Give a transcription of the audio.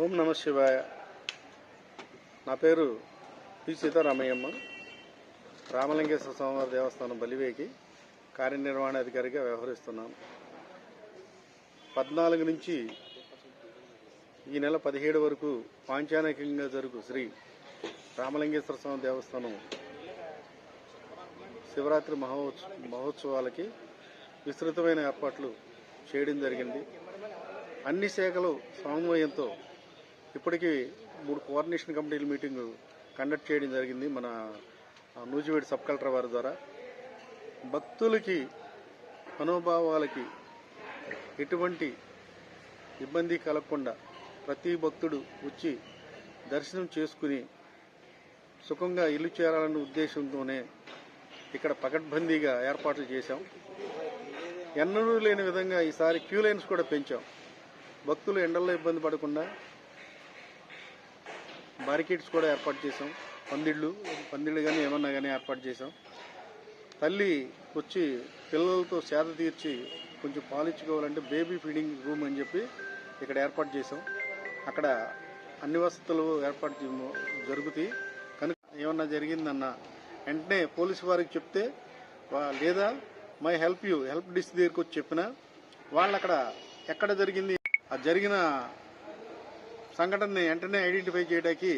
ఓం నమ శివాయ. నా పేరు పి. సీతారామయ్యమ్మ. రామలింగేశ్వర స్వామివారి దేవస్థానం బలివేకి కార్యనిర్వహణాధికారిగా వ్యవహరిస్తున్నాను. పద్నాలుగు నుంచి ఈ నెల పదిహేడు వరకు పాంచానికంగా జరుగు శ్రీ రామలింగేశ్వర స్వామి దేవస్థానం శివరాత్రి మహోత్సవ మహోత్సవాలకి విస్తృతమైన ఏర్పాట్లు చేయడం జరిగింది. అన్ని శాఖలు సమన్వయంతో ఇప్పటికీ మూడు కోఆర్డినేషన్ కమిటీల మీటింగ్ కండక్ట్ చేయడం జరిగింది మన నూజివేడి నూజివీడు సబ్ కలెక్టర్ వారి ద్వారా. భక్తులకి మనోభావాలకి ఎటువంటి ఇబ్బంది కలగకుండా ప్రతి భక్తుడు వచ్చి దర్శనం చేసుకుని సుఖంగా ఇల్లు చేరాలన్న ఉద్దేశంతోనే ఇక్కడ పకడ్బందీగా ఏర్పాట్లు చేశాం. ఎన్నడూ లేని విధంగా ఈసారి క్యూ లైన్స్ కూడా పెంచాం. భక్తులు ఎండల్లో ఇబ్బంది పడకుండా బారికేడ్స్ కూడా ఏర్పాటు చేసాం పందిళ్ళు పందిళ్ళు కానీ ఏమన్నా కానీ ఏర్పాటు చేసాం తల్లి వచ్చి పిల్లలతో సేద తీర్చి కొంచెం పాలిచ్చుకోవాలంటే బేబీ ఫీడింగ్ రూమ్ అని చెప్పి ఇక్కడ ఏర్పాటు చేసాం అక్కడ అన్ని వసతులు ఏర్పాటు జరుగుతాయి. కనుక ఏమన్నా జరిగిందన్న వెంటనే పోలీసు వారికి చెప్తే లేదా may I help you help desk దగ్గరికి వచ్చి చెప్పినా వాళ్ళు అక్కడ ఎక్కడ జరిగింది ఆ జరిగిన సంఘటనని వెంటనే ఐడెంటిఫై చేయడానికి